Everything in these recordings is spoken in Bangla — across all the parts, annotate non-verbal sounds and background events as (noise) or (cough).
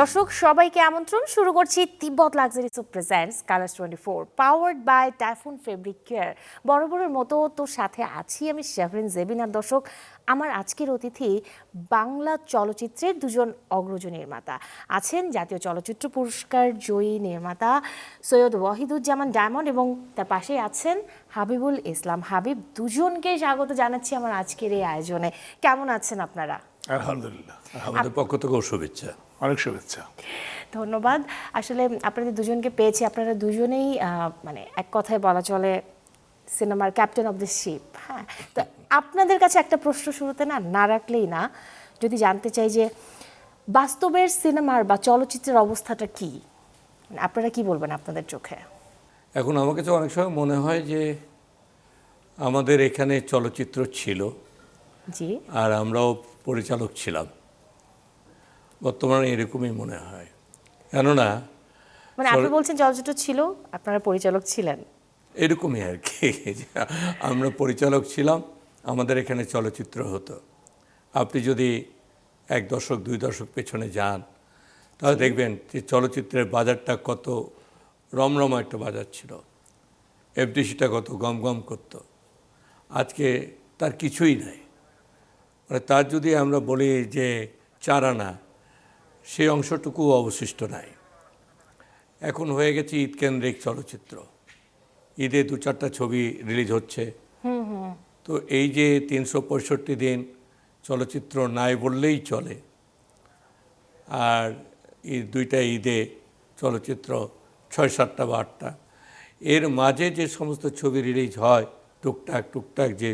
দর্শক, সবাইকে আমন্ত্রণ। শুরু করছি Tibet luxury soap presents Colors twenty four powered by Typhoon fabric care বড় বড়ের মতো তোর সাথে আছি আমি শেফরিন জেবিন আর দর্শক, আমার আজকের অতিথি বাংলা চলচ্চিত্রের দুজন অগ্রজ নির্মাতা আছেন, জাতীয় চলচ্চিত্র পুরস্কার জয়ী নির্মাতা সৈয়দ ওয়াহিদুজ্জামান ডায়মন্ড এবং তার পাশেই আছেন হাবিবুল ইসলাম। হাবিব, দুজনকে স্বাগত জানাচ্ছি আমার আজকের এই আয়োজনে। কেমন আছেন আপনারা? আলহামদুলিল্লাহ। আমাদের পক্ষ থেকেও শুভেচ্ছা। অনেক শুভেচ্ছা। ধন্যবাদ। আসলে আপনাদের দুজনকে পেয়েছি আপনারা দুজনেই মানে এক কথায় বলা চলে সিনেমার ক্যাপ্টেন অফ দ্য শিপ হ্যাঁ? তো আপনাদের কাছে একটা প্রশ্ন শুরুতে না না রাখলেই না যদি জানতে চাই যে বাস্তবের সিনেমার বা চলচ্চিত্রের অবস্থাটা কি? মানে আপনারা কি বলবেন আপনাদের চোখে? এখন আমার কাছে অনেক সময় মনে হয় যে আমাদের এখানে চলচ্চিত্র ছিল জি। আর আমরাও পরিচালক ছিলাম। বর্তমানে এরকমই মনে হয়। কেননা মানে আপনি বলছেন চলচ্চিত্র ছিল আপনারা পরিচালক ছিলেন। এরকমই আর কি। আমরা পরিচালক ছিলাম আমাদের এখানে চলচ্চিত্র হতো। আপনি যদি এক দশক দুই দশক পেছনে যান তাহলে দেখবেন যে চলচ্চিত্রের বাজারটা কত রমরমা একটা বাজার ছিল। এফডিসিটা কত গম গম করতো। আজকে তার কিছুই নাই। মানে তার যদি আমরা বলি যে চার আনা সেই অংশটুকু অবশিষ্ট নাই। এখন হয়ে গেছে ঈদ কেন্দ্রিক চলচ্চিত্র। ঈদে দু চারটা ছবি রিলিজ হচ্ছে। তো এই যে তিনশো পঁয়ষট্টি দিন চলচ্চিত্র নাই বললেই চলে আর এই দুইটা ঈদে চলচ্চিত্র ছয় সাতটা বা আটটা এর মাঝে যে সমস্ত ছবি রিলিজ হয় টুকটাক টুকটাক যে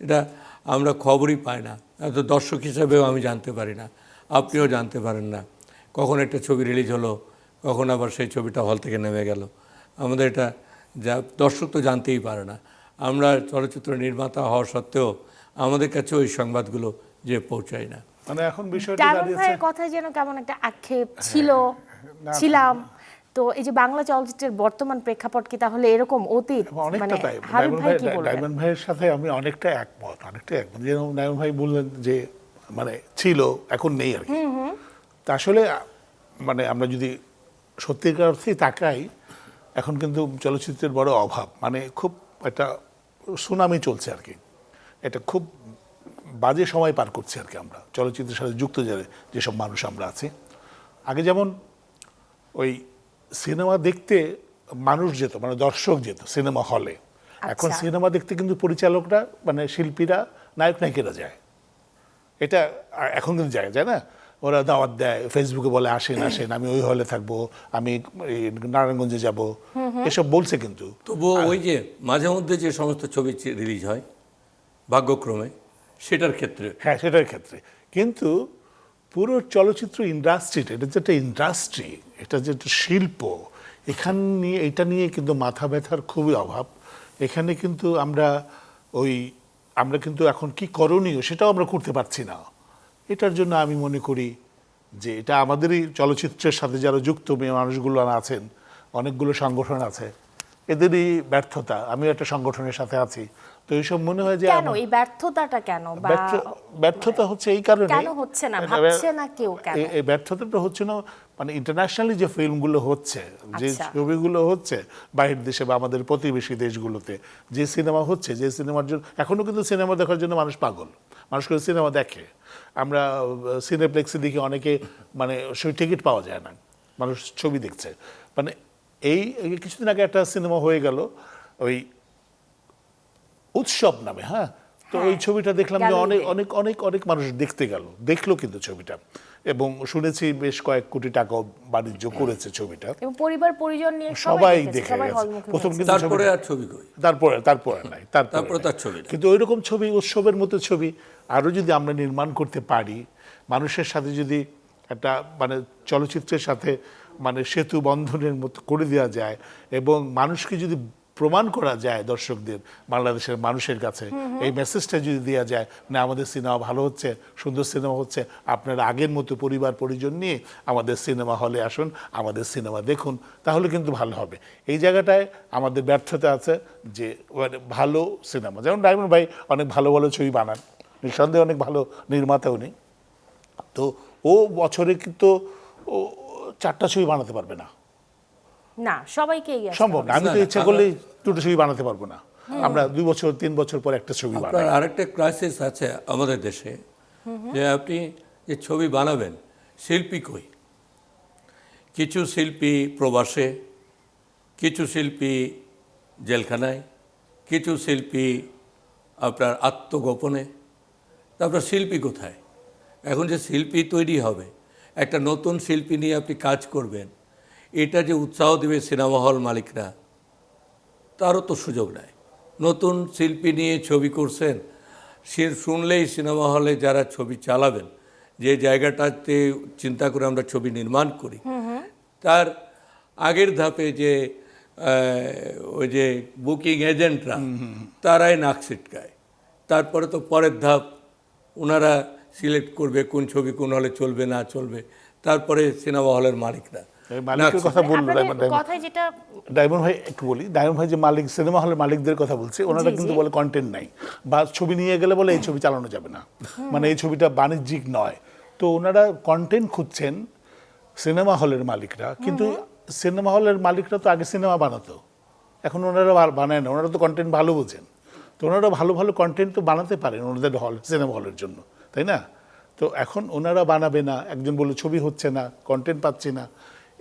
এটা আমরা খবরই পাই না। এত দর্শক হিসাবেও আমি জানতে পারি না। আপনিও জানতে পারেন না। কখন একটা ছবি রিলিজ হলো কখন আবার সেই ছবিটা হল থেকে নেমে গেল। আমাদের এটা যা দর্শক তো জানতেই পারে না। আমরা চলচ্চিত্র নির্মাতা হওয়া সত্ত্বেও আমাদের কাছে ওই সংবাদগুলো যে পৌঁছায় না। মানে এখন বিষয়টা দাঁড়িয়েছে কথায় যেন কেমন একটা আক্ষেপ ছিল ছিলাম। তো এই যে বাংলা চলচ্চিত্রের বর্তমান প্রেক্ষাপট কি তাহলে এরকম অতীত? অনেকটা মানে হাবিব ডায়মন্ড ভাই ভাই কি বলবেন? ভাইয়ের সাথে আমি অনেকটা একমত অনেকটা একমত। যেরকম ডায়মন্ড ভাই বললেন যে মানে ছিল এখন নেই আর কি। তা আসলে মানে আমরা যদি সত্যিকার অর্থেই তাকাই এখন কিন্তু চলচ্চিত্রের বড় অভাব। মানে খুব একটা সুনামি চলছে আর কি। এটা খুব বাজে সময় পার করছি আর কি আমরা। চলচ্চিত্রের সাথে যুক্ত যেসব মানুষ আমরা আছি। আগে যেমন ওই সিনেমা দেখতে মানুষ যেত মানে দর্শক যেত সিনেমা হলে। এখন আচ্ছা। সিনেমা দেখতে কিন্তু পরিচালকরা মানে শিল্পীরা নায়ক নায়িকেরা যায়। এটা এখন কিন্তু যায় যায় না? ওরা দাওয়াত দেয় ফেসবুকে বলে আসেন আসেন আমি ওই হলে থাকব আমি নারায়ণগঞ্জে যাব। এসব বলছে কিন্তু। তবুও ওই যে মাঝে মধ্যে যে সমস্ত ছবি রিলিজ হয় ভাগ্যক্রমে সেটার ক্ষেত্রে। হ্যাঁ সেটার ক্ষেত্রে। কিন্তু পুরো চলচ্চিত্র ইন্ডাস্ট্রিটা এটা যে একটা ইন্ডাস্ট্রি এটা যে একটা শিল্প এখান নিয়ে এটা নিয়ে কিন্তু মাথা ব্যথার খুবই অভাব। এখানে কিন্তু আমরা ওই আমরা কিন্তু এখন কি করণীয় সেটাও আমরা করতে পারছি না। এটার জন্য আমি মনে করি যে এটা আমাদেরই চলচ্চিত্রের সাথে যারা যুক্ত, মেয়ে মানুষগুলো আছেন, অনেকগুলো সংগঠন আছে, এদেরই ব্যর্থতা। আমিও একটা সংগঠনের সাথে আছি। তো এইসব মনে হয় যে কেন? এই ব্যর্থতাটা কেন? ব্যর্থতা হচ্ছে এই কারণে। কেন হচ্ছে না? ভাবছে না কেউ কেন? এই- ব্যর্থতাটা হচ্ছে না মানে ইন্টারন্যাশনালি যে ফিল্মগুলো হচ্ছে যে আচ্ছা। ছবিগুলো হচ্ছে বাইরের দেশে বা আমাদের প্রতিবেশী দেশগুলোতে যে সিনেমা হচ্ছে যে সিনেমার জন্য এখনও কিন্তু সিনেমা দেখার জন্য মানুষ পাগল। মানুষ কিন্তু সিনেমা দেখে। আমরা সিনেপ্লেক্সে দেখি অনেকে মানে সেই টিকিট পাওয়া যায় না। মানুষ ছবি দেখছে। মানে এই কিছুদিন আগে একটা সিনেমা হয়ে গেল ওই উৎসব নামে হ্যাঁ? তো হ্যাঁ, ওই ছবিটা দেখলাম যে অনেক অনেক অনেক অনেক মানুষ দেখতে গেল দেখল কিন্তু ছবিটা। এবং শুনেছি বেশ কয়েক কোটি টাকা বাণিজ্য করেছে ছবিটা। এবং পরিবার পরিজন নিয়ে সবাই দেখে গেছে। প্রথম কিন্তু তারপরে আর ছবি কই? তারপরে তারপরে নাই তারপরে তারপরে তার ছবি। কিন্তু ওইরকম ছবি উৎসবের মতো ছবি আরও যদি আমরা নির্মাণ করতে পারি মানুষের সাথে যদি একটা মানে চলচ্চিত্রের সাথে মানে সেতু বন্ধনের মতো করে দেওয়া যায় এবং মানুষকে যদি প্রমাণ করা যায় দর্শকদের বাংলাদেশের মানুষের কাছে। এই মেসেজটা যদি দেওয়া যায় না আমাদের সিনেমা ভালো হচ্ছে সুন্দর সিনেমা হচ্ছে আপনারা আগের মতো পরিবার পরিজন নিয়ে আমাদের সিনেমা হলে আসুন আমাদের সিনেমা দেখুন তাহলে কিন্তু ভালো হবে। এই জায়গাটায় আমাদের ব্যর্থতা আছে যে মানে ভালো সিনেমা যেমন ডায়মন্ড ভাই অনেক ভালো ভালো ছবি বানান। নিঃসন্দেহে অনেক ভালো নির্মাতাও নেই। তো ও বছরে কিন্তু ও চারটা ছবি বানাতে পারবে না। না সবাইকে সম্ভব। না। আমি তো ইচ্ছা করলেই দুটো ছবি বানাতে পারব না। আমরা দুই বছর তিন বছর পর একটা ছবি বানাই। আরেকটা ক্রাইসিস আছে আমাদের দেশে যে আপনি যে ছবি বানাবেন শিল্পী কই? কিছু শিল্পী প্রবাসে কিছু শিল্পী জেলখানায় কিছু শিল্পী আপনার আত্মগোপনে। তারপর শিল্পী কোথায়? এখন যে শিল্পী তৈরি হবে একটা নতুন শিল্পী নিয়ে আপনি কাজ করবেন এটা যে উৎসাহ দেবে সিনেমা হল মালিকরা তারও তো সুযোগ নাই। নতুন শিল্পী নিয়ে ছবি করছেন সে শুনলেই সিনেমা হলে যারা ছবি চালাবেন যে জায়গাটাতে চিন্তা করে আমরা ছবি নির্মাণ করি। তার আগের ধাপে যে আহ, ওই যে বুকিং এজেন্টরা তারাই নাক ছিটকায়। তারপরে তো পরের ধাপ ওনারা সিলেক্ট করবে কোন ছবি কোন হলে চলবে না চলবে তারপরে সিনেমা হলের মালিকরা। মালিকের কথা বলল আপনাদের ডায়মন্ড ডায়মন্ড কথায় যেটা ডায়মন্ড ভাই একটু বলি ডায়মন্ড ভাই যে মালিক সিনেমা হলের মালিকদের কথা বলছে ওনারা কিন্তু বলে কন্টেন্ট নাই। বা ছবি নিয়ে গেলে বলে এই ছবি চালানো যাবে না। মানে এই ছবিটা বাণিজ্যিক নয়। তো ওনারা কন্টেন্ট খুঁজছেন সিনেমা হলের মালিকরা কিন্তু সিনেমা হলের মালিকরা তো আগে সিনেমা বানাতো। এখন ওনারা বানায় না ওনারা তো কন্টেন্ট ভালো বোঝেন। তো ওনারা ভালো ভালো কন্টেন্ট তো বানাতে পারেন ওনাদের হল সিনেমা হলের জন্য তাই না? তো এখন ওনারা বানাবে না একজন বলে ছবি হচ্ছে না কন্টেন্ট পাচ্ছি না।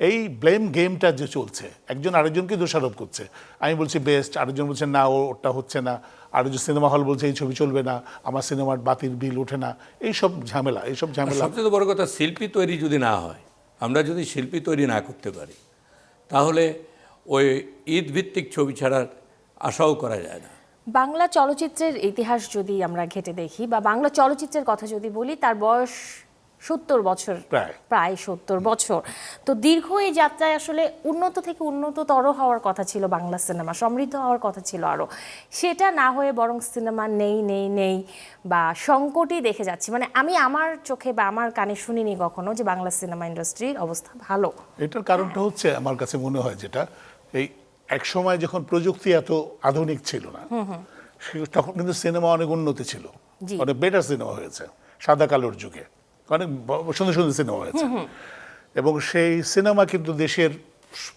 এই ব্লেম গেমটা যে চলছে একজন আরেকজনকে দোষারোপ করছে। আমি বলছি বেস্ট। আরেকজন বলছে না ও ওটা হচ্ছে না। আর আরেকজন সিনেমা হল বলছে এই ছবি চলবে না। আমার সিনেমার বাতির বিল ওঠে না। এইসব ঝামেলা এইসব ঝামেলা। সবচেয়ে বড় কথা শিল্পী তৈরি যদি না হয় আমরা যদি শিল্পী তৈরি না করতে পারি তাহলে ওই ঈদ ভিত্তিক ছবি ছাড়ার আশাও করা যায় না। বাংলা চলচ্চিত্রের ইতিহাস যদি আমরা ঘেটে দেখি বা বাংলা চলচ্চিত্রের কথা যদি বলি তার বয়স সত্তর বছর প্রায়। সত্তর বছর। তো দীর্ঘ এই যাত্রায় আসলে উন্নত থেকে উন্নততর হওয়ার কথা ছিল বাংলা সিনেমা সমৃদ্ধ হওয়ার কথা ছিল আরও সেটা না হয়ে বরং সিনেমা নেই নেই নেই বা সংকটই দেখে যাচ্ছি। মানে আমি আমার চোখে বা আমার কানে শুনিনি কখনো যে বাংলা সিনেমা ইন্ডাস্ট্রির অবস্থা ভালো। এটার কারণটা হচ্ছে আমার কাছে মনে হয় যেটা এই এক সময় যখন প্রযুক্তি এত আধুনিক ছিল না তখন কিন্তু সিনেমা অনেক উন্নতি ছিল। অনেক বেটার সিনেমা হয়েছে সাদা কালোর যুগে। অনেক সুন্দর সুন্দর সিনেমা হয়েছে। এবং সেই সিনেমা কিন্তু দেশের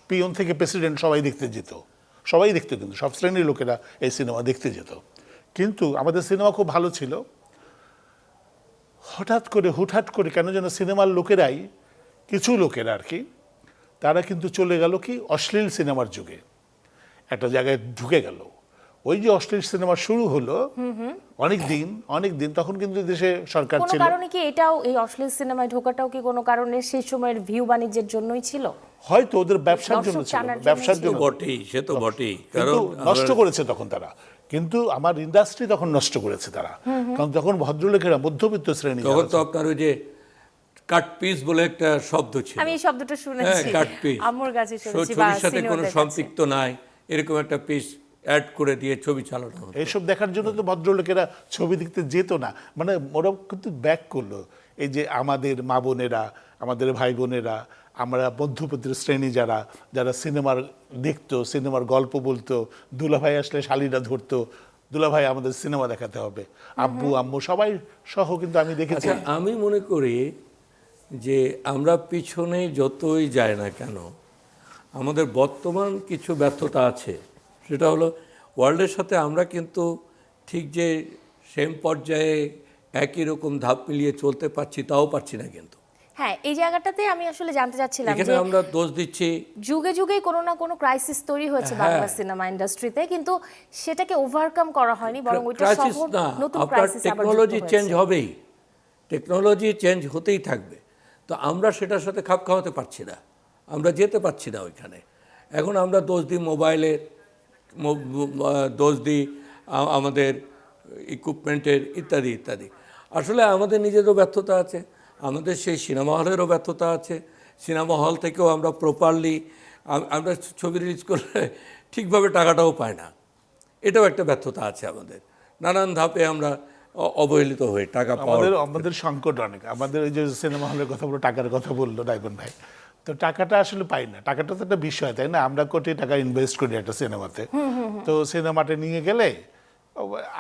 পিয়ন থেকে প্রেসিডেন্ট সবাই দেখতে যেত। সবাই দেখতো কিন্তু সব শ্রেণির লোকেরা এই সিনেমা দেখতে যেত। কিন্তু আমাদের সিনেমা খুব ভালো ছিল। হঠাৎ করে হুটহাট করে কেন যেন সিনেমার লোকেরাই কিছু লোকেরা আর কি তারা কিন্তু চলে গেল কি অশ্লীল সিনেমার যুগে। একটা জায়গায় ঢুকে গেল। ওই যে অশ্লীল সিনেমা শুরু হলো অনেক দিন অনেক দিন তখন কিন্তু দেশে সরকার ছিল। কোনো কারণে কি এটাও এই অশ্লীল সিনেমায় ঢোকাটাও কি কোনো কারণে সেই সময়ের ভিউ বাণিজ্যের জন্যই ছিল? হয়তো ওদের ব্যবসার জন্য ছিল ব্যবসার জন্য। বটেই সে তো বটেই কিন্তু কারণ নষ্ট করেছে তখন তারা। কিন্তু আমার ইন্ডাস্ট্রি তখন নষ্ট করেছে তারা। কারণ তখন ভদ্রলোকেরা মধ্যবিত্ত শ্রেণি তখন তো আপনার ওই যে কাট পিস বলে একটা শব্দ ছিল। আমি এই শব্দটা শুনেছি। কাট পিস আম্মুর কাছে শুনেছি সাথে কোনো। সম্পৃক্ত নাই এরকম একটা পিস অ্যাড করে দিয়ে ছবি চালানো হতো। এইসব দেখার জন্য তো ভদ্রলোকেরা ছবি দেখতে যেত না। মানে ওরা কিন্তু ব্যাক করল। এই যে আমাদের মা বোনেরা আমাদের ভাই বোনেরা আমরা মধ্যপতির শ্রেণি যারা যারা সিনেমার দেখতো সিনেমার গল্প বলতো দুলাভাই আসলে শালিরা ধরতো দুলাভাই আমাদের সিনেমা দেখাতে হবে। আব্বু আম্মু সবাই সহ কিন্তু আমি দেখেছি। আচ্ছা আমি মনে করি যে আমরা পিছনে যতই যাই না কেন আমাদের বর্তমান কিছু ব্যর্থতা আছে। সেটা হলো ওয়ার্ল্ডের সাথে আমরা কিন্তু ঠিক যে সেম পর্যায়ে একই রকম ধাপ মিলিয়ে চলতে পারছি তাও পারছি না কিন্তু। হ্যাঁ এই জায়গাটাতে আমি আসলে জানতে চাচ্ছিলাম যে আমরা দোষ দিচ্ছি। যুগে যুগেই কোনো না কোনো ক্রাইসিস তৈরি হয়েছে হ্যাঁ। বাংলা সিনেমা ইন্ডাস্ট্রিতে কিন্তু সেটাকে ওভারকাম করা হয়নি বরং ওইটা না নতুন ক্রাইসিস টেকনোলজি চেঞ্জ হবেই। টেকনোলজি চেঞ্জ হতেই থাকবে। তো আমরা সেটার সাথে খাপ খাওয়াতে পারছি না। আমরা যেতে পারছি না ওইখানে। এখন আমরা দোষ দিই মোবাইলের দোষ দিই আমাদের ইকুইপমেন্টের ইত্যাদি ইত্যাদি। আসলে আমাদের নিজেরও ব্যর্থতা আছে আমাদের সেই সিনেমা হলেরও ব্যর্থতা আছে। সিনেমা হল থেকেও আমরা প্রপারলি আমরা ছবি রিলিজ করলে ঠিকভাবে টাকাটাও পাই না। এটাও একটা ব্যর্থতা আছে আমাদের। নানান ধাপে আমরা অবহেলিত হই টাকা আমাদের আমাদের সংকট অনেক। আমাদের ওই যে সিনেমা হলের কথা বলল টাকার কথা বলল ডাইবন ভাই। তো টাকাটা আসলে পাই না। টাকাটা তো একটা বিষয় তাই না? আমরা কোটি টাকা ইনভেস্ট করি একটা সিনেমাতে। তো সিনেমাটা নিয়ে গেলে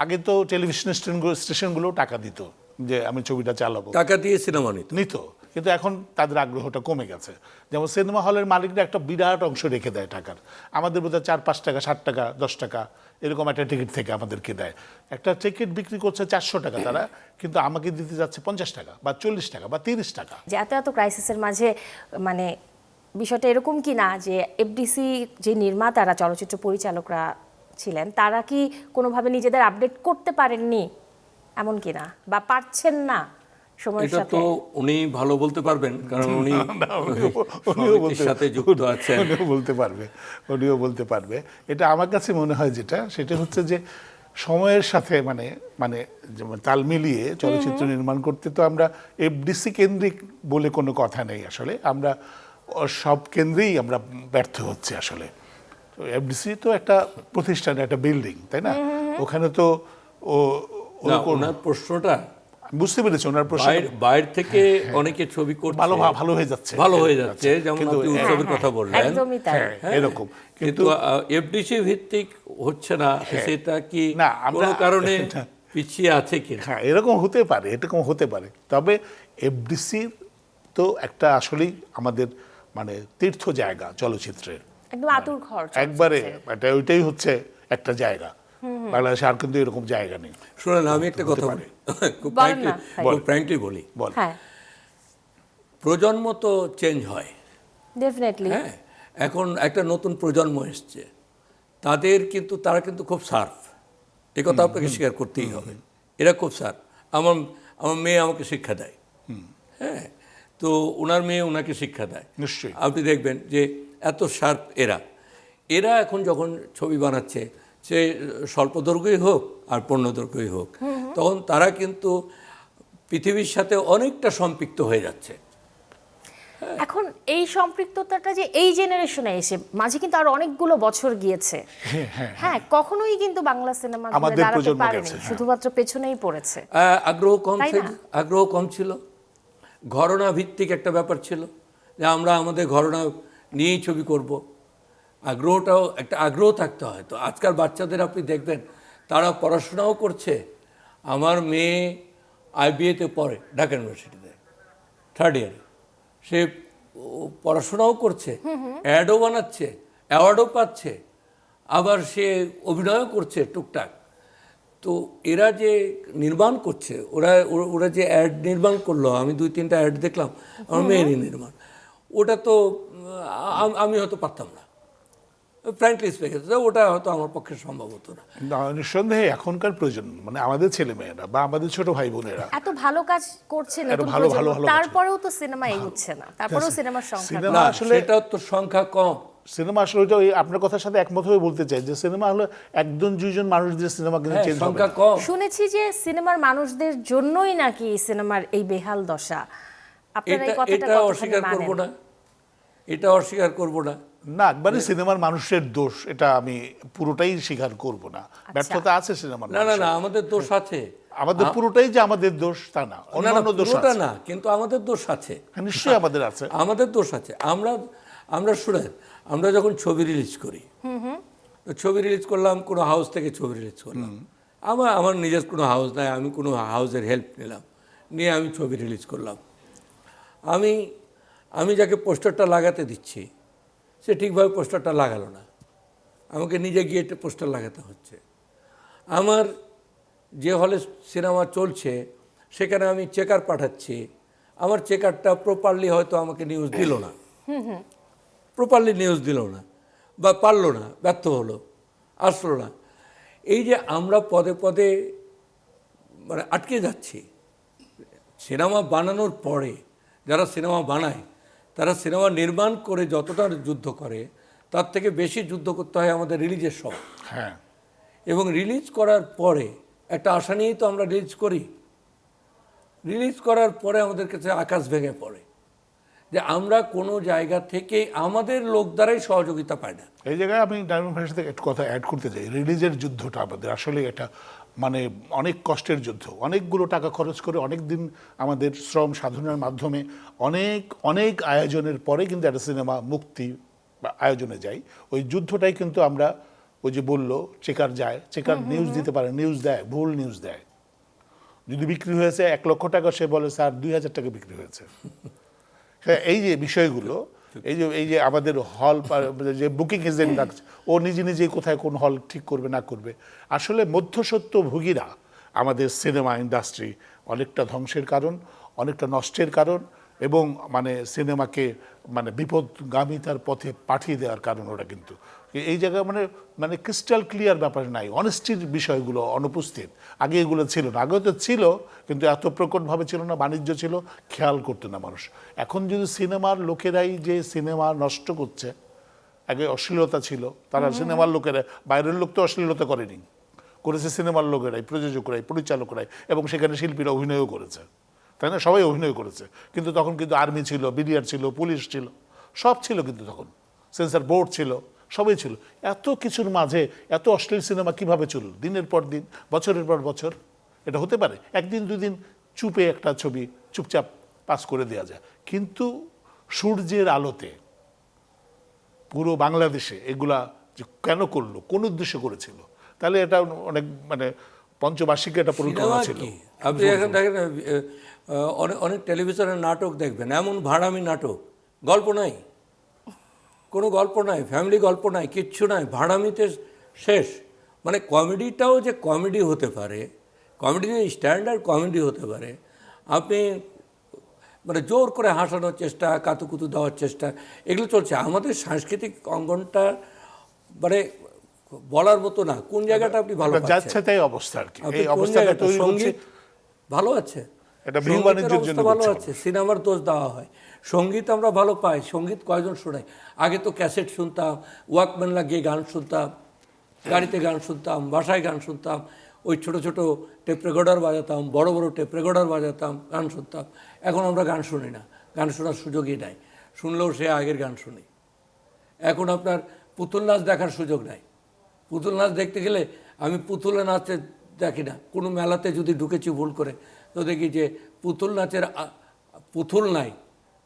আগে তো টেলিভিশন স্টেশনগুলো স্টেশনগুলো টাকা দিত যে আমি ছবিটা চালাবো। টাকা দিয়ে সিনেমা নিত। নিত। কিন্তু এখন তাদের আগ্রহটা কমে গেছে। যেমন সিনেমা হলের মালিকরা একটা বিরাট অংশ রেখে দেয় টাকার। আমাদের বোধহয় চার, পাঁচ টাকা, ষাট টাকা, দশ টাকা এরকম একটা টিকিট থেকে আমাদেরকে দেয়। একটা টিকিট বিক্রি করছে চারশো টাকা তারা, কিন্তু আমাকে দিতে যাচ্ছে পঞ্চাশ টাকা বা চল্লিশ টাকা বা তিরিশ টাকা। যে এত এত ক্রাইসিসের মাঝে মানে বিষয়টা এরকম কি না যে এফডিসি যে নির্মাতারা, চলচ্চিত্র পরিচালকরা ছিলেন, তারা কি কোনোভাবে নিজেদের আপডেট করতে পারেননি? এমন কি না? বা পারছেন না? এটা তো উনি ভালো বলতে পারবেন কারণ উনি (laughs) উনিও বলতে সাথে যুক্ত আছেন। উনিও বলতে পারবে উনিও বলতে পারবে। এটা আমার কাছে মনে হয় যেটা সেটা হচ্ছে যে সময়ের সাথে মানে মানে যেমন তাল মিলিয়ে চলচ্চিত্র নির্মাণ করতে তো আমরা এফডিসি কেন্দ্রিক বলে কোনো কথা নেই আসলে। আমরা সব কেন্দ্রেই আমরা ব্যর্থ হচ্ছি আসলে। তো এফডিসি তো একটা প্রতিষ্ঠান একটা বিল্ডিং তাই না? ওখানে তো ও ওনার প্রশ্নটা বুঝতে পেরেছি ওনার প্রশ্ন বাইরে থেকে অনেকে ছবি করছে। ভালো ভালো হয়ে যাচ্ছে। ভালো হয়ে যাচ্ছে যেমন আপনি হ্যাঁ, উৎসবের কথা বললেন। একদমই তাই। হ্যাঁ এরকম। কিন্তু এফডিসি ভিত্তিক হচ্ছে না সেটা কি কোনো কারণে পিছিয়ে আছে কি হ্যাঁ এরকম হতে পারে এরকম হতে পারে। তবে এফডিসির তো একটা আসলেই আমাদের মানে তীর্থ জায়গা চলচ্চিত্রের। একদম আতুর ঘর একবারে এটা ওইটাই হচ্ছে একটা জায়গা। বাংলাদেশে আর কিন্তু এরকম জায়গা নেই। শুনেন আমি একটা কথা বলি। খুব frankly বলি। বল হ্যাঁ। প্রজন্ম তো চেঞ্জ হয়। ডেফিনেটলি হ্যাঁ এখন একটা নতুন প্রজন্ম এসছে। তাদের কিন্তু তারা কিন্তু খুব সার্ফ। এ কথা আপনাকে স্বীকার করতেই হবে। এরা খুব সার্ফ। আমার আমার মেয়ে আমাকে শিক্ষা দেয়। হ্যাঁ তো ওনার মেয়ে ওনাকে শিক্ষা দেয়। নিশ্চয়ই। আপনি দেখবেন যে এত শার্প এরা। এরা এখন যখন ছবি বানাচ্ছে সে স্বল্পদৈর্ঘ্যই হোক আর পূর্ণদৈর্ঘ্যই হোক তখন তারা কিন্তু পৃথিবীর সাথে অনেকটা সম্পৃক্ত হয়ে যাচ্ছে। এখন এই সম্পৃক্ততাটা যে এই জেনারেশনে এসে মাঝে কিন্তু আর অনেকগুলো বছর গিয়েছে। হ্যাঁ কখনোই কিন্তু বাংলা সিনেমা আমাদের দাঁড়াতে পারেনি। হ্যাঁ। শুধুমাত্র পেছনেই পড়েছে। আহ, আগ্রহ কম ছিল আগ্রহ কম ছিল। ঘরনা ভিত্তিক একটা ব্যাপার ছিল যে আমরা আমাদের ঘরনা নিয়েই ছবি করব। আগ্রহটাও একটা আগ্রহ থাকতে হয়। তো আজকাল বাচ্চাদের আপনি দেখবেন তারা পড়াশোনাও করছে। আমার মেয়ে আইবিএতে পড়ে ঢাকা ইউনিভার্সিটিতে থার্ড ইয়ারে সে পড়াশোনাও করছে অ্যাডও বানাচ্ছে অ্যাওয়ার্ডও পাচ্ছে আবার সে অভিনয়ও করছে টুকটাক। তো এরা যে নির্মাণ করছে ওরা ওরা- ওরা যে অ্যাড নির্মাণ করল আমি দুই তিনটা অ্যাড দেখলাম আমার মেয়েরই নির্মাণ। ওটা তো আমি হয়তো পারতাম না। ফ্র্যাঙ্কলি স্পিকিং ওটা হয়তো আমার পক্ষে সম্ভব হতো না। না, নিঃসন্দেহে এখনকার প্রয়োজন মানে আমাদের ছেলে মেয়েরা বা আমাদের ছোট ভাই বোনেরা এত ভালো কাজ করছে নতুন ভালো- ভালো- ভালো তারপরেও তো সিনেমা এগোচ্ছে না তারপরেও সিনেমার সংখ্যা সিনেমা না আসলে- সেটা তো সংখ্যা কম। সিনেমা আসলে ওইটা ওই আপনার কথার সাথে একমত হয়ে বলতে চাই যে সিনেমা হলো একজন দুইজন মানুষ দিয়ে সিনেমা কিন্তু হ্যাঁ, চেঞ্জ হবে সংখ্যা কম। শুনেছি যে সিনেমার মানুষদের জন্যই নাকি সিনেমার এই বেহাল দশা। আপনারা এই কথাটা অস্বীকার করব না। এটা অস্বীকার করব না। না একবারে সিনেমার মানুষের দোষ এটা আমি পুরোটাই স্বীকার করব না। ব্যর্থতা আছে সিনেমার না না না আমাদের দোষ আছে। আমাদের পুরোটাই যে আমাদের দোষ তা না। অন্যান্য দোষ আছে। না কিন্তু আমাদের দোষ আছে। হ্যাঁ, নিশ্চয়ই আমাদের আছে। আমাদের দোষ আছে। আমরা আমরা শুনে আমরা যখন ছবি রিলিজ করি হুম তো ছবি রিলিজ করলাম কোনো হাউস থেকে ছবি রিলিজ করলাম। আমার আমার নিজের কোনো হাউস নাই আমি কোনো হাউসের হেল্প নিলাম। নিয়ে আমি ছবি রিলিজ করলাম। আমি আমি যাকে পোস্টারটা লাগাতে দিচ্ছি সে ঠিকভাবে পোস্টারটা লাগালো না। আমাকে নিজে গিয়ে একটা পোস্টার লাগাতে হচ্ছে। আমার যে হলে সিনেমা চলছে সেখানে আমি চেকার পাঠাচ্ছি। আমার চেকারটা প্রপারলি হয়তো আমাকে নিউজ দিল না। প্রপারলি নিউজ দিল না বা পারল না ব্যর্থ হলো আসলো না। এই যে আমরা পদে পদে মানে আটকে যাচ্ছি সিনেমা বানানোর পরে যারা সিনেমা বানায় তারা সিনেমা নির্মাণ করে যতটা যুদ্ধ করে তার থেকে বেশি যুদ্ধ করতে হয় আমাদের রিলিজের সময়। হ্যাঁ। এবং রিলিজ করার পরে একটা আশা নিয়েই তো আমরা রিলিজ করি। রিলিজ করার পরে আমাদের কাছে আকাশ ভেঙে পড়ে। যে আমরা কোনো জায়গা থেকে আমাদের লোক দ্বারাই সহযোগিতা পাই না। এই জায়গায় আমি ডায়মন্ড ভাইয়ের সাথে একটু কথা অ্যাড করতে চাই। রিলিজের যুদ্ধটা আমাদের আসলে এটা মানে অনেক কষ্টের যুদ্ধ অনেকগুলো টাকা খরচ করে অনেক দিন আমাদের শ্রম সাধনার মাধ্যমে অনেক অনেক আয়োজনের পরে কিন্তু একটা সিনেমা মুক্তি আয়োজনে যাই ওই যুদ্ধটাই কিন্তু আমরা ওই যে বলল চেকার যায় চেকার নিউজ দিতে পারে নিউজ দেয় ভুল নিউজ দেয়। যদি বিক্রি হয়েছে এক লক্ষ টাকা সে বলে স্যার দুই হাজার টাকা বিক্রি হয়েছে। হ্যাঁ এই যে বিষয়গুলো এই যে এই যে আমাদের হল যে বুকিং এজেন্ট ও নিজে নিজেই কোথায় কোন হল ঠিক করবে, না করবে। আসলে মধ্যসত্ব ভোগীরা আমাদের সিনেমা ইন্ডাস্ট্রি অনেকটা ধ্বংসের কারণ, অনেকটা নষ্টের কারণ এবং মানে সিনেমাকে মানে বিপদগামিতার পথে পাঠিয়ে দেওয়ার কারণ ওরা কিন্তু। এই জায়গায় মানে মানে ক্রিস্টাল ক্লিয়ার ব্যাপার নাই অনেস্টির বিষয়গুলো অনুপস্থিত। আগে এগুলো ছিল না আগে তো ছিল কিন্তু এত প্রকটভাবে ছিল না বাণিজ্য ছিল খেয়াল করতো না মানুষ। এখন যদি সিনেমার লোকেরাই যে সিনেমা নষ্ট করছে আগে অশ্লীলতা ছিল তারা সিনেমার লোকেরা বাইরের লোক তো অশ্লীলতা করেনি করেছে সিনেমার লোকেরাই প্রযোজকরাই পরিচালকরাই এবং সেখানে শিল্পীরা অভিনয়ও করেছে। তাই না? সবাই অভিনয় করেছে। কিন্তু তখন কিন্তু আর্মি ছিল বিডিআর ছিল পুলিশ ছিল সব ছিল কিন্তু তখন। সেন্সার বোর্ড ছিল সবই ছিল। এত কিছুর মাঝে এত অশ্লীল সিনেমা কীভাবে চলল? দিনের পর দিন বছরের পর বছর এটা হতে পারে। একদিন দুদিন চুপে একটা ছবি চুপচাপ পাস করে দেওয়া যায়। কিন্তু সূর্যের আলোতে পুরো বাংলাদেশে এগুলা যে কেন করল কোন উদ্দেশ্যে করেছিল? তাহলে এটা অনেক মানে পঞ্চবার্ষিকী এটা পরিকল্পনা ছিল। আপনি এখন দেখেন অনেক অনেক টেলিভিশনের নাটক দেখবেন এমন ভাড়ামি নাটক গল্প নাই। কোনো গল্প নাই ফ্যামিলি গল্প নাই কিচ্ছু নাই ভাড়ামিতে শেষ। মানে কমেডিটাও যে কমেডি হতে পারে কমেডি যে স্ট্যান্ডার্ড কমেডি হতে পারে আপনি মানে জোর করে হাসানোর চেষ্টা কাতুকুতু দেওয়ার চেষ্টা এগুলো চলছে। আমাদের সাংস্কৃতিক অঙ্গনটা মানে বলার মতো না কোন জায়গাটা আপনি ভালো যাচ্ছে তাই অবস্থা আর কি। এই অবস্থাটা সংগীত ভালো আছে? এটা সঙ্গীতের বাণিজ্যের জন্য ভালো আছে সিনেমার দোষ দেওয়া হয়। সংগীত আমরা ভালো পাই সংগীত কয়জন শোনাই আগে তো ক্যাসেট শুনতাম ওয়াকম্যান লাগিয়ে গান শুনতাম গাড়িতে গান শুনতাম বাসায় গান শুনতাম ওই ছোট ছোট টেপ রেকর্ডার বাজাতাম বড় বড় টেপ রেকর্ডার বাজাতাম গান শুনতাম। এখন আমরা গান শুনি না গান শোনার সুযোগই নাই শুনলেও সে আগের গান শুনি। এখন আপনার পুতুল নাচ দেখার সুযোগ নাই। পুতুল নাচ দেখতে গেলে আমি পুতুলে নাচে দেখি না কোনো মেলাতে যদি ঢুকেছি ভুল করে তো দেখি যে পুতুল নাচের পুতুল নাই,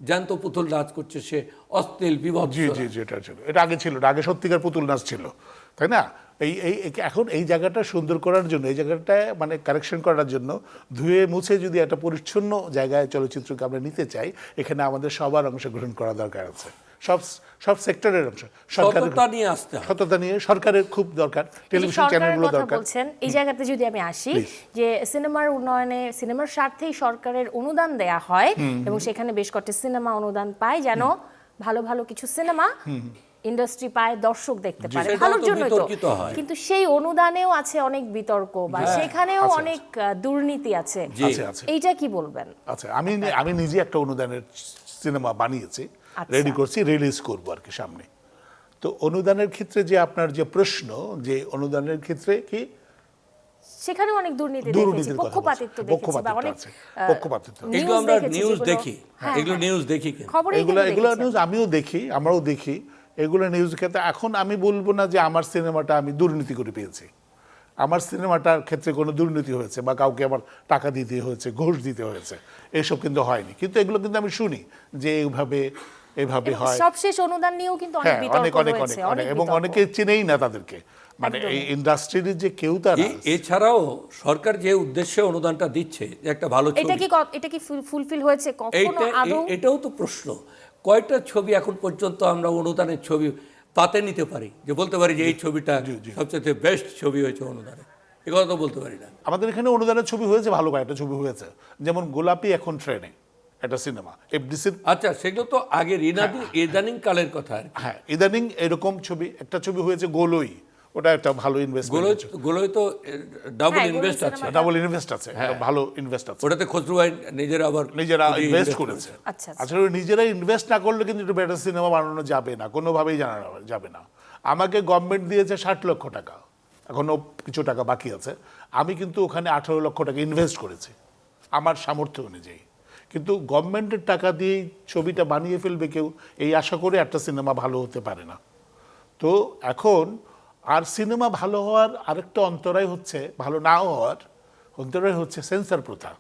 জ্যান্ত পুতুল নাচ করছে সে অশ্লীল, বিভৎস। জি জি জি, এটা ছিল। এটা আগে ছিল আগে সত্যিকার পুতুল নাচ ছিল, তাই না? এই, এই- এখন এই জায়গাটা সুন্দর করার জন্য, এই জায়গাটা মানে কারেকশন করার জন্য ধুয়ে মুছে যদি একটা পরিচ্ছন্ন জায়গায় চলচ্চিত্রকে আমরা নিতে চাই, এখানে আমাদের সবার অংশগ্রহণ করা দরকার আছে। সব সব সেক্টরের অংশ সততা নিয়ে আসতে হবে সততা নিয়ে সরকারের খুব দরকার টেলিভিশন চ্যানেলগুলো দরকার। বলছেন এই জায়গাতে যদি আমি আসি যে সিনেমার উন্নয়নে সিনেমার স্বার্থেই সরকারের অনুদান দেয়া হয় এবং সেখানে বেশ সিনেমা অনুদান পায় যেন ভালো ভালো কিছু সিনেমা ইন্ডাস্ট্রি পায় দর্শক দেখতে পারে ভালোর তো জন্যই তো। কিন্তু সেই অনুদানেও আছে অনেক বিতর্ক বা সেখানেও অনেক দুর্নীতি আছে। এইটা কি বলবেন? আচ্ছা আমি আমি নিজে একটা অনুদানের সিনেমা বানিয়েছি। রেডি করছি রিলিজ করব আর কি সামনে। তো অনুদানের ক্ষেত্রে যে আপনার যে প্রশ্ন যে অনুদানের ক্ষেত্রে কি? সেখানেও অনেক দুর্নীতি দেখেছি পক্ষপাতিত্ব। দেখেছি বা অনেক পক্ষপাতিত্ব। এগুলো আমরা নিউজ দেখি। হ্যাঁ, এগুলো হ্যাঁ। নিউজ দেখি এগুলো এগুলো নিউজ আমিও দেখি আমরাও দেখি। এগুলো নিউজ ক্ষেত্রে এখন আমি বলব না যে আমার সিনেমাটা আমি দুর্নীতি করে পেয়েছি। আমার সিনেমাটার ক্ষেত্রে কোনো দুর্নীতি হয়েছে বা কাউকে আমার টাকা দিতে হয়েছে ঘুষ দিতে হয়েছে এইসব কিন্তু হয়নি। কিন্তু এগুলো কিন্তু আমি শুনি যে এইভাবে এইভাবে এবং হয়। সবশেষ অনুদান নিয়েও কিন্তু অনেক হ্যাঁ বিতর্ক অনেক অনেক অনেক এবং অনেকে চিনেই না তাদেরকে। মানে এই ইন্ডাস্ট্রির যে কেউ তারা এছাড়াও সরকার যে উদ্দেশ্যে অনুদানটা দিচ্ছে যে একটা ভালো এটা কি এটা কি ফুলফিল হয়েছে কখনো আদৌ? এটাও তো প্রশ্ন। কয়টা ছবি এখন পর্যন্ত আমরা অনুদানের ছবি পাতে নিতে পারি? যে বলতে পারি যে এই ছবিটা সবচেয়ে বেস্ট ছবি হয়েছে অনুদানে। এ কথা তো বলতে পারি না। আমাদের এখানে অনুদানের ছবি হয়েছে ভালো কয়েকটা ছবি হয়েছে। যেমন গোলাপি এখন ট্রেনে একটা সিনেমা এফডিসির আচ্ছা সেগুলো তো আগে রিনাদি ইদানিং কালের কথা হ্যাঁ ইদানিং এরকম ছবি একটা ছবি হয়েছে গোলই। ওটা একটা ভালো ইনভেস্ট গোলই গোলই তো ডাবল হ্যাঁ, ইনভেস্ট আছে ডাবল ইনভেস্ট আছে ভালো ইনভেস্ট আছে। ওটাতে খসরু ভাই নিজের আবার নিজেরা ইনভেস্ট করেছে। আচ্ছা, আচ্ছা। আসলে নিজেরা ইনভেস্ট না করলে কিন্তু একটু বেটার সিনেমা বানানো যাবে না কোনোভাবেই জানা যাবে না। আমাকে গভর্নমেন্ট দিয়েছে ষাট লক্ষ টাকা এখনও কিছু টাকা বাকি আছে। আমি কিন্তু ওখানে আঠারো লক্ষ টাকা ইনভেস্ট করেছি আমার সামর্থ্য অনুযায়ী। কিন্তু গভর্নমেন্টের টাকা দিয়েই ছবিটা বানিয়ে ফেলবে কেউ, এই আশা করে একটা সিনেমা ভালো হতে পারে না। তো এখন আর সিনেমা ভালো হওয়ার আরেকটা অন্তরায় হচ্ছে, ভালো না হওয়ার অন্তরায় হচ্ছে সেন্সার প্রথা।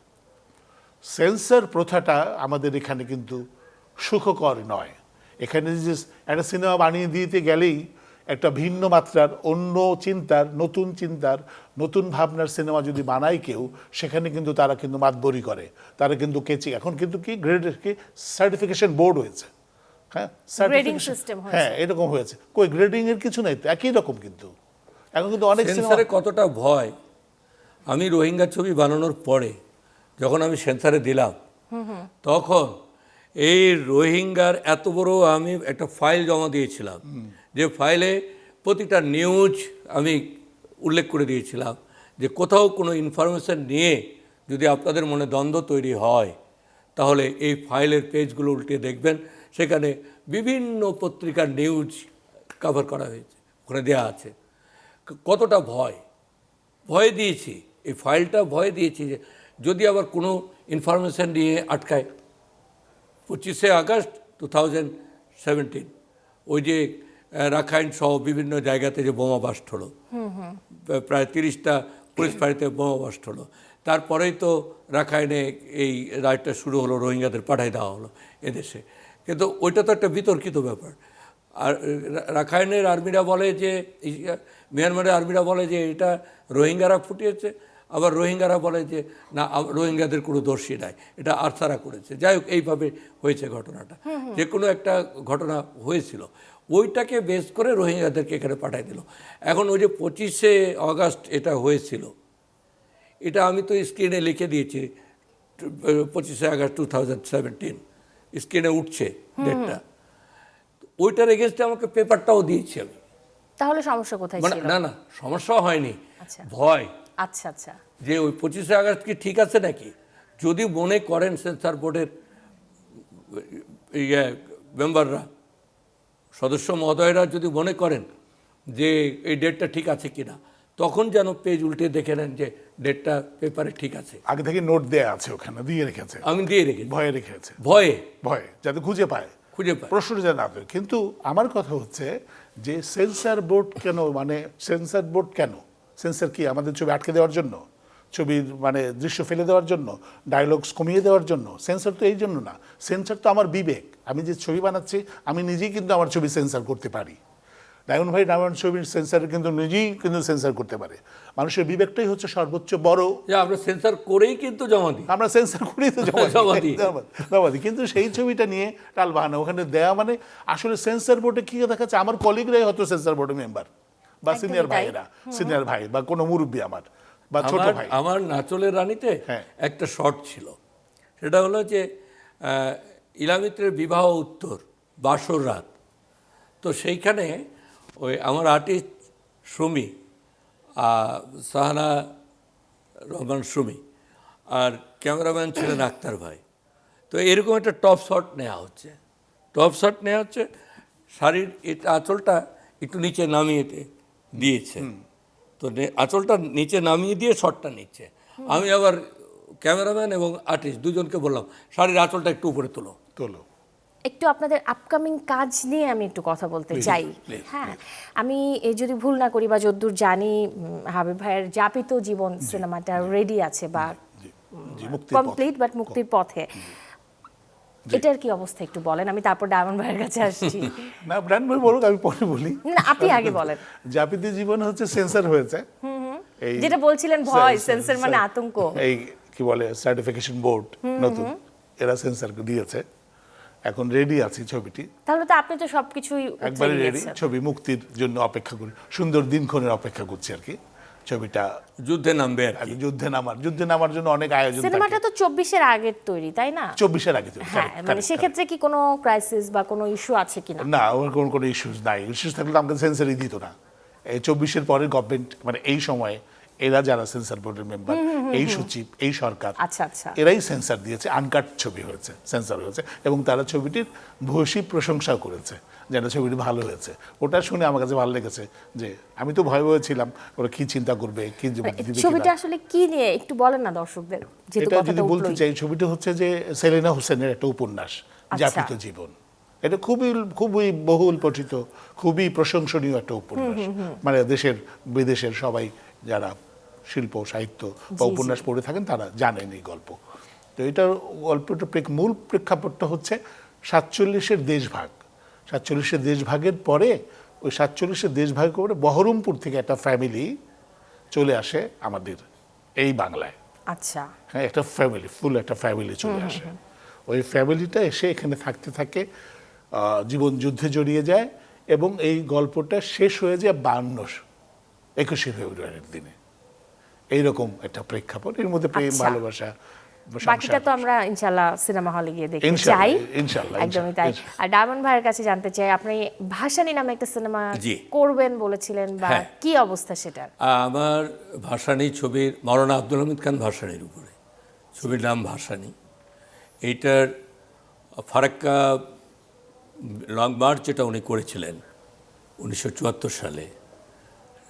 সেন্সার প্রথাটা আমাদের এখানে কিন্তু সুখকর নয়। এখানে যে একটা সিনেমা বানিয়ে দিতে গেলেই একটা ভিন্ন মাত্রার অন্য চিন্তার নতুন চিন্তার নতুন ভাবনার সিনেমা যদি বানায় কেউ সেখানে কিন্তু তারা কিন্তু মাতবরি করে। তারা কিন্তু কেচি এখন কিন্তু কি গ্রেড কি সার্টিফিকেশন বোর্ড হয়েছে। হ্যাঁ? হ্যাঁ এরকম হয়েছে। কই গ্রেডিং এর কিছু নাই তো একই রকম কিন্তু। এখন কিন্তু অনেক সিনেমা সেন্সারে কতটা ভয়? আমি রোহিঙ্গা ছবি বানানোর পরে যখন আমি সেন্সারে দিলাম তখন এই রোহিঙ্গার এত বড় আমি একটা ফাইল জমা দিয়েছিলাম। যে ফাইলে প্রতিটা নিউজ আমি উল্লেখ করে দিয়েছিলাম যে কোথাও কোনো ইনফরমেশন নিয়ে যদি আপনাদের মনে দ্বন্দ্ব তৈরি হয় তাহলে এই ফাইলের পেজগুলো উল্টে দেখবেন। সেখানে বিভিন্ন পত্রিকার নিউজ কভার করা হয়েছে ওখানে দেওয়া আছে। কতটা ভয়? ভয় দিয়েছি। এই ফাইলটা ভয় দিয়েছি যে যদি আবার কোনো ইনফরমেশন নিয়ে আটকায় পঁচিশে আগস্ট টু থাউজেন্ড সেভেন্টিন ওই যে রাখাইন সহ বিভিন্ন জায়গাতে যে বোমা বাস্ট হলো। প্রায়- তিরিশটা পুলিশ ফাঁড়িতে বোমা বাস্ট হলো। তারপরেই তো রাখাইনে এই রায়টা শুরু হলো রোহিঙ্গাদের পাঠাই দেওয়া হলো এদেশে। কিন্তু ওইটা তো একটা বিতর্কিত ব্যাপার। আর রাখাইনের আর্মিরা বলে যে মিয়ানমারের আর্মিরা বলে যে এটা রোহিঙ্গারা ফুটিয়েছে। আবার রোহিঙ্গারা বলে যে না রোহিঙ্গাদের কোনো দোষী নাই। এটা আর্থারা করেছে। যাই হোক এইভাবে হয়েছে ঘটনাটা। যে কোনো একটা ঘটনা হয়েছিল ওইটাকে বেস করে রোহিঙ্গাদেরকে এখানে পাঠিয়ে দিল। এখন ওই যে পঁচিশে আগস্ট এটা হয়েছিল এটা আমি তো স্ক্রিনে লিখে দিয়েছি পঁচিশে আগস্ট টু থাউজেন্ড সেভেন্টিন স্ক্রিনে উঠছে ডেটটা। ওইটার এগেনস্টে আমাকে পেপারটাও দিয়েছি আমি। তাহলে সমস্যা কোথায় মানে না না সমস্যা হয়নি। আচ্ছা। ভয়। আচ্ছা আচ্ছা। যে ওই পঁচিশে আগস্ট কি ঠিক আছে নাকি? যদি মনে করেন সেন্সার বোর্ডের ইয়ে মেম্বাররা সদস্য মহোদয়রা যদি মনে করেন যে এই ডেটটা ঠিক আছে কিনা তখন যেন পেজ উল্টে দেখে নেন যে ডেটটা পেপারে ঠিক আছে। আগে থেকে নোট দেয়া আছে ওখানে দিয়ে রেখেছে। আমি দিয়ে রেখেছি। ভয়ে রেখেছে। ভয়ে? ভয়ে যাতে খুঁজে পায়। খুঁজে পাই প্রশ্ন যেন না কিন্তু আমার কথা হচ্ছে যে সেন্সার বোর্ড কেন মানে সেন্সার বোর্ড কেন? সেন্সার কি? আমাদের ছবি আটকে দেওয়ার জন্য? ছবির মানে দৃশ্য ফেলে দেওয়ার জন্য? ডায়লগস কমিয়ে দেওয়ার জন্য? সেন্সার তো এই জন্য না। সেন্সার তো আমার বিবেক। আমি যে ছবি বানাচ্ছি আমি নিজেই কিন্তু আমার ছবি সেন্সার করতে পারি। ডায়মন্ড ভাই ডায়মন্ড ছবির সেন্সার কিন্তু নিজেই কিন্তু সেন্সার করতে পারে। মানুষের বিবেকটাই হচ্ছে সর্বোচ্চ বড়। যে আমরা সেন্সার করেই কিন্তু জমা দিই। আমরা সেন্সার করেই তো জমা জমা দিই। দিই। জমা জমা দিই। কিন্তু সেই ছবিটা নিয়ে টাল বাহানা ওখানে দেয়া মানে আসলে সেন্সার বোর্ডে কি দেখাচ্ছে আমার কলিগরাই হয়তো সেন্সার বোর্ডের মেম্বার বা সিনিয়র তাই। ভাইয়েরা সিনিয়র ভাই বা কোনো মুরব্বী আমার বা ছোট ভাই। আমার নাচলের রানীতে হ্যাঁ। একটা শর্ট ছিল। সেটা হলো যে আহ, ইলামিত্রের বিবাহ উত্তর বাসর রাত। তো সেইখানে ওই আমার আর্টিস্ট সুমি সাহানা রহমান সুমি আর ক্যামেরাম্যান ছিলেন আক্তার ভাই। তো এরকম একটা টপ শট নেওয়া হচ্ছে। টপ শট নেওয়া হচ্ছে শাড়ির এটা আঁচলটা একটু নিচে নামিয়ে দে- দিয়েছে। তো নে- আঁচলটা নিচে নামিয়ে দিয়ে শটটা নিচ্ছে। আমি আবার ক্যামেরাম্যান এবং আর্টিস্ট দুজনকে বললাম শাড়ির আঁচলটা একটু উপরে তোলো। তোলো। একটু আপনাদের আপকামিং কাজ নিয়ে আমি একটু কথা বলতে চাই। হ্যাঁ আমি এই যদি ভুল না করি বা যদ্দূর জানি হাবিব ভাইয়ের যাপিত জীবন সিনেমাটা রেডি আছে বা জি জি মুক্তির পথ। কমপ্লিট বাট মুক্তির পথে। এটার কি অবস্থা একটু বলেন আমি তারপর ডায়মন্ড ভাইয়ের কাছে আসছি। (laughs) না ব্র্যান্ড ভাই বলুক আমি পরে বলি। না আপনি আগে বলেন। জাপিতি জীবন হচ্ছে সেন্সার হয়েছে। এই যেটা বলছিলেন ভয় সেন্সর মানে আতঙ্ক। এই কি বলে সার্টিফিকেশন বোর্ড নতুন। এরা সেন্সার দিয়েছে। এখন রেডি আছে ছবিটি। তাহলে তো আপনি তো সবকিছুই একবারে রেডি ছবি মুক্তির জন্য অপেক্ষা করি সুন্দর দিনক্ষণের অপেক্ষা করছি আর কি। ছবিটা যুদ্ধে নামবে আর কি। যুদ্ধে নামার যুদ্ধে নামার জন্য অনেক আয়োজন সিনেমাটা তো চব্বিশের আগের তৈরি তাই না? চব্বিশের আগে তো হ্যাঁ মানে সেক্ষেত্রে কি কোনো ক্রাইসিস বা কোনো ইস্যু আছে কিনা? না ওর কোনো কোনো ইস্যুস নাই। ইস্যুস থাকলে আমাকে সেন্সারই দিত না। এই চব্বিশের পরে গভর্নমেন্ট মানে এই সময়ে এরা যারা সেন্সার বোর্ডের মেম্বার এই সচিব এই সরকার আচ্ছা আচ্ছা। এরাই সেন্সার দিয়েছে আনকাট ছবি হয়েছে সেন্সার হয়েছে এবং তারা ছবিটির ভূয়সী প্রশংসাও করেছে যেন ছবিটি ভালো হয়েছে। ওটা শুনে আমার কাছে ভালো লেগেছে যে আমি তো ভয় ভয়ে ছিলাম ওরা কি চিন্তা করবে কি মানে। ছবিটা আসলে কি নিয়ে একটু বলেন না দর্শকদের এটা যদি বলতে চাই ছবিটা হচ্ছে যে সেলিনা হোসেনের একটা উপন্যাস আচ্ছা। যাপিত জীবন। এটা খুবই খুবই বহুল পঠিত খুবই প্রশংসনীয় একটা উপন্যাস। মানে দেশের বিদেশের সবাই যারা শিল্প সাহিত্য বা উপন্যাস পড়ে থাকেন তারা জানেন এই গল্প। তো এটা গল্পটা মূল প্রেক্ষাপটটা হচ্ছে সাতচল্লিশের দেশভাগ। সাতচল্লিশের দেশভাগের পরে ওই সাতচল্লিশের দেশ ভাগ করে বহরমপুর থেকে একটা ফ্যামিলি চলে আসে আমাদের এই বাংলায়। আচ্ছা। হ্যাঁ একটা ফ্যামিলি ফুল একটা ফ্যামিলি চলে আসে। ওই ফ্যামিলিটা এসে এখানে থাকতে থাকে জীবন যুদ্ধে জড়িয়ে যায় এবং এই গল্পটা শেষ হয়ে যায় বান্ন একুশে ফেব্রুয়ারির দিনে। এইরকম একটা প্রেক্ষাপট। এর মধ্যে প্রেম আচ্ছা। ভালোবাসা বাকিটা তো আমরা ইনশাল্লাহ সিনেমা হলে গিয়ে দেখতে চাই ইনশাল্লাহ, একদমই তাই। আর ডায়মন্ড ভাইয়ের কাছে জানতে চাই আপনি ভাসানী নামে একটা সিনেমা। করবেন বলেছিলেন বা হ্যাঁ। কি অবস্থা সেটার আমার ভাসানী ছবির মরনা আব্দুল হামিদ খান ভাসানির উপরে। ছবির নাম ভাসানী। এইটার ফারাক্কা লং মার্চ যেটা উনি করেছিলেন উনিশশো চুয়াত্তর সালে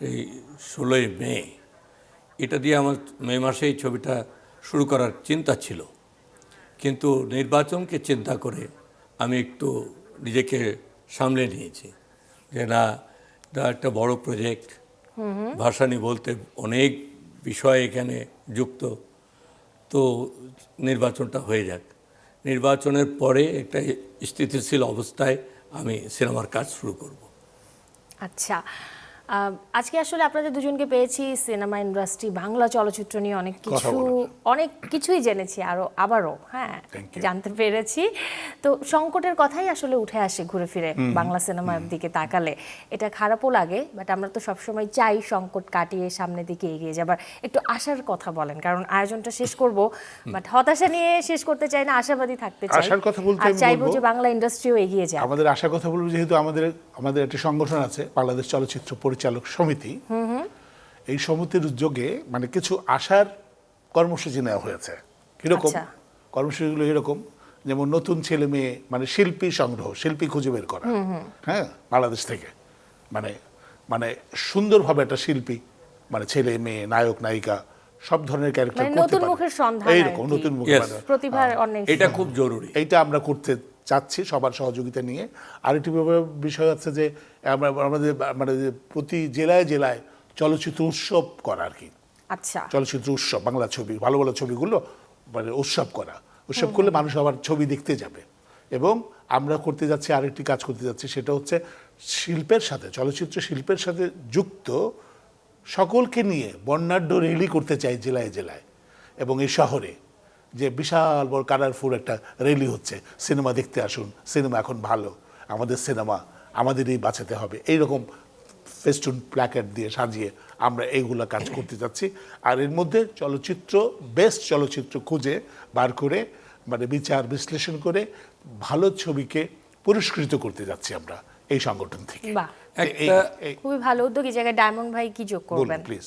এই ষোলোই মে এটা দিয়ে আমার মে মাসে এই ছবিটা শুরু করার চিন্তা ছিল। কিন্তু নির্বাচনকে চিন্তা করে আমি একটু নিজেকে সামলে নিয়েছি যে না এটা একটা বড় প্রজেক্ট ভাসানি বলতে অনেক বিষয় এখানে যুক্ত। তো নির্বাচনটা হয়ে যাক। নির্বাচনের পরে একটা স্থিতিশীল অবস্থায় আমি সিনেমার কাজ শুরু করব। আচ্ছা। আজকে আসলে আপনাদের দুজনকে পেয়েছি সিনেমা ইন্ডাস্ট্রি বাংলা চলচ্চিত্র নিয়ে অনেক কিছু অনেক কিছুই জেনেছি আরও আবারও হ্যাঁ জানতে পেরেছি। তো সংকটের কথাই আসলে উঠে আসে ঘুরে ফিরে বাংলা সিনেমার দিকে তাকালে। এটা খারাপও লাগে বাট আমরা তো সবসময় চাই সংকট কাটিয়ে সামনের দিকে এগিয়ে যাবার। একটু আশার কথা বলেন কারণ আয়োজনটা শেষ করব বাট হতাশা নিয়ে শেষ করতে চাই না আশাবাদী থাকতে চাই। আশার কথা বলতে আর চাইব যে বাংলা ইন্ডাস্ট্রিও এগিয়ে যায় আমাদের আশার কথা বলব যেহেতু আমাদের আমাদের একটি সংগঠন আছে বাংলাদেশ চলচ্চিত্র পরিচালক সমিতি এই সমিতির উদ্যোগে মানে কিছু আশার কর্মসূচি নেওয়া হয়েছে। কীরকম? আচ্ছা। কর্মসূচিগুলো এরকম যেমন নতুন ছেলে মেয়ে মানে শিল্পী সংগ্রহ শিল্পী খুঁজে বের করা। হ্যাঁ? বাংলাদেশ থেকে। মানে মানে সুন্দরভাবে একটা শিল্পী মানে ছেলে মেয়ে নায়ক নায়িকা সব ধরনের ক্যারেক্টার মানে করতে নতুন পারে। মুখের সন্ধান এইরকম নতুন মুখ Yes. মানে প্রতিভার অনেক এটা খুব জরুরি। এইটা আমরা করতে চাচ্ছি সবার সহযোগিতা নিয়ে। আরেকটি বিষয় হচ্ছে যে আমরা আমাদের মানে প্রতি জেলায় জেলায় চলচ্চিত্র উৎসব করা আর কি। আচ্ছা। চলচ্চিত্র উৎসব বাংলা ছবি ভালো ভালো ছবিগুলো মানে উৎসব করা। উৎসব করলে মানুষ আবার ছবি দেখতে যাবে। এবং আমরা করতে যাচ্ছি আরেকটি কাজ করতে যাচ্ছি সেটা হচ্ছে শিল্পের সাথে চলচ্চিত্র শিল্পের সাথে যুক্ত সকলকে নিয়ে বর্ণাঢ্য রেলি করতে চাই জেলায় জেলায় এবং এই শহরে। যে বিশাল বড় কালারফুল একটা রেলি হচ্ছে। সিনেমা দেখতে আসুন সিনেমা এখন ভালো আমাদের সিনেমা আমাদেরই বাঁচাতে হবে। এইরকম ফেস্টুন প্ল্যাকার্ড দিয়ে সাজিয়ে আমরা এইগুলো কাজ করতে যাচ্ছি। আর এর মধ্যে চলচ্চিত্র বেস্ট চলচ্চিত্র খুঁজে বার করে মানে বিচার বিশ্লেষণ করে ভালো ছবিকে পুরস্কৃত করতে যাচ্ছি আমরা এই সংগঠন থেকে। খুবই ভালো উদ্যোগ। এই জায়গায় ডায়মন্ড ভাই কি যোগ করবেন? প্লিজ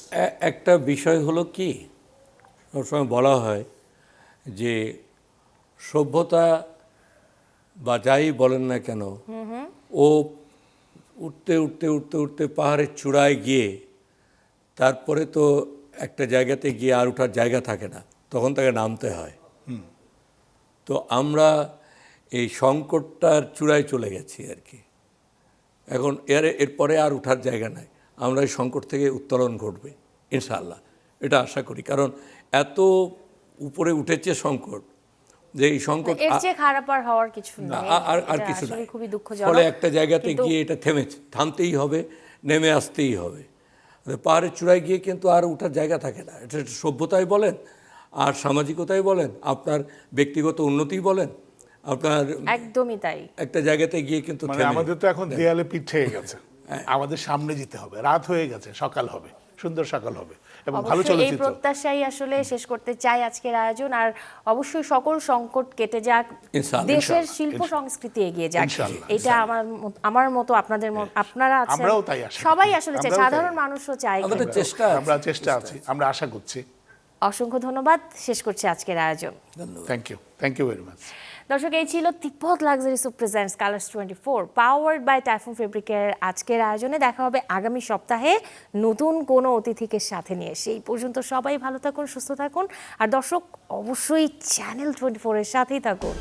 একটা বিষয় হলো কি? সবসময় বলা হয় যে সভ্যতা বা যাই বলেন না কেন ও উঠতে উঠতে উঠতে উঠতে পাহাড়ের চূড়ায় গিয়ে তারপরে তো একটা জায়গাতে গিয়ে আর ওঠার জায়গা থাকে না তখন তাকে নামতে হয়। তো আমরা এই সংকটটার চূড়ায় চলে গেছি আর কি। এখন এর এরপরে আর ওঠার জায়গা নাই আমরা এই সংকট থেকে উত্তোলন ঘটবে ইনশাআল্লাহ। এটা আশা করি কারণ এত উপরে উঠেছে সংকট। যে এই সংকট এর চেয়ে খারাপ আর হওয়ার কিছু নেই। আ- আর আর কিছু নাই। খুবই দুঃখজনক। ফলে একটা জায়গাতে গিয়ে এটা থেমে থামতেই হবে নেমে আসতেই হবে। পাহাড়ের চূড়ায় গিয়ে কিন্তু আর ওঠার জায়গা থাকে না। এটা সভ্যতাই বলেন আর সামাজিকতাই বলেন আপনার ব্যক্তিগত উন্নতি বলেন আপনার একদমই তাই। একটা জায়গাতে গিয়ে কিন্তু মানে আমাদের তো এখন দেয়ালে পিঠ হয়ে গেছে। হ্যাঁ। আমাদের সামনে যেতে হবে। রাত হয়ে গেছে সকাল হবে। সুন্দর সকাল হবে এবং ভালো অবশ্যই এই প্রত্যাশাই আসলে শেষ করতে চাই আজকের আয়োজন আর অবশ্যই সকল সংকট কেটে যাক দেশের শিল্প সংস্কৃতি এগিয়ে যাক। এটা আমার আমার মতো আপনাদের আপনারা আছেন আমরাও তাই আশা সবাই আসলে চাই সাধারণ মানুষও চাই আমাদের চেষ্টা। আমরা চেষ্টা আছি আমরা আশা করছি। অসংখ্য ধন্যবাদ শেষ করছি আজকের আয়োজন। ধন্যবাদ। Thank you thank you very much দর্শক, এই ছিল Tibet luxury soap presents Colors twenty four powered by Typhoon ফেব্রিকের আজকের আয়োজনে। দেখা হবে আগামী সপ্তাহে নতুন কোনো অতিথিকে সাথে নিয়ে। সেই পর্যন্ত সবাই ভালো থাকুন, সুস্থ থাকুন। আর দর্শক, অবশ্যই চ্যানেল টোয়েন্টি ফোরের সাথেই থাকুন।